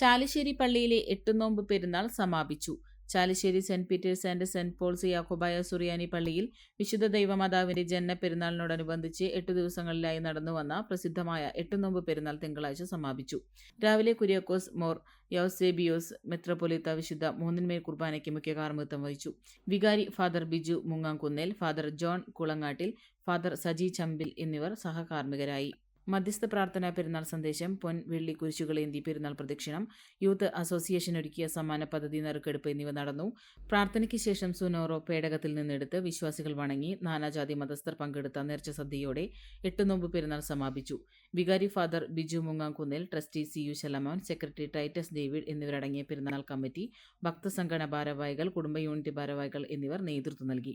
ചാലിശ്ശേരി പള്ളിയിലെ എട്ടുനോമ്പ് പെരുന്നാൾ സമാപിച്ചു. Chalissery saint Peter's and saint Paul's Yakobaya സുറിയാനി പള്ളിയിൽ വിശുദ്ധ ദൈവമാതാവിന്റെ ജന്മ പെരുന്നാളിനോടനുബന്ധിച്ച് എട്ടു ദിവസങ്ങളിലായി നടന്നു വന്ന പ്രസിദ്ധമായ എട്ടുനോമ്പ് പെരുന്നാൾ തിങ്കളാഴ്ച സമാപിച്ചു. രാവിലെ കുര്യാക്കോസ് മോർ യോസേബിയോസ് മെത്രപൊലിത്ത വിശുദ്ധ മൂന്നിന്മേൽ കുർബാനയ്ക്ക് മുഖ്യ കാർമ്മിത്വം വഹിച്ചു. വികാരി father Biju Mungamkunnel father John Kulangattil father Saji Chambil എന്നിവർ സഹകാർമ്മികരായി. മധ്യസ്ഥ പ്രാർത്ഥന പെരുന്നാൾ സന്ദേശം പൊൻ വെള്ളി കുരിശുകളേന്തി പെരുന്നാൾ പ്രദക്ഷിണം യൂത്ത് അസോസിയേഷൻ ഒരുക്കിയ സമ്മാന പദ്ധതി നറുക്കെടുപ്പ് എന്നിവ നടന്നു. പ്രാർത്ഥനയ്ക്ക് ശേഷം സുനോറോ പേടകത്തിൽ നിന്നെടുത്ത് വിശ്വാസികൾ വണങ്ങി നാനാജാതി മതസ്ഥർ പങ്കെടുത്ത നേർച്ച സദ്യയോടെ എട്ടുനോമ്പ് പെരുന്നാൾ സമാപിച്ചു. വികാരി father Biju Mungamkunnil trustee C U Shalamon secretary Titus David എന്നിവരടങ്ങിയ പെരുന്നാൾ കമ്മിറ്റി ഭക്തസംഘടന ഭാരവാഹികൾ കുടുംബ യൂണിറ്റ് ഭാരവാഹികൾ എന്നിവർ നേതൃത്വം നൽകി.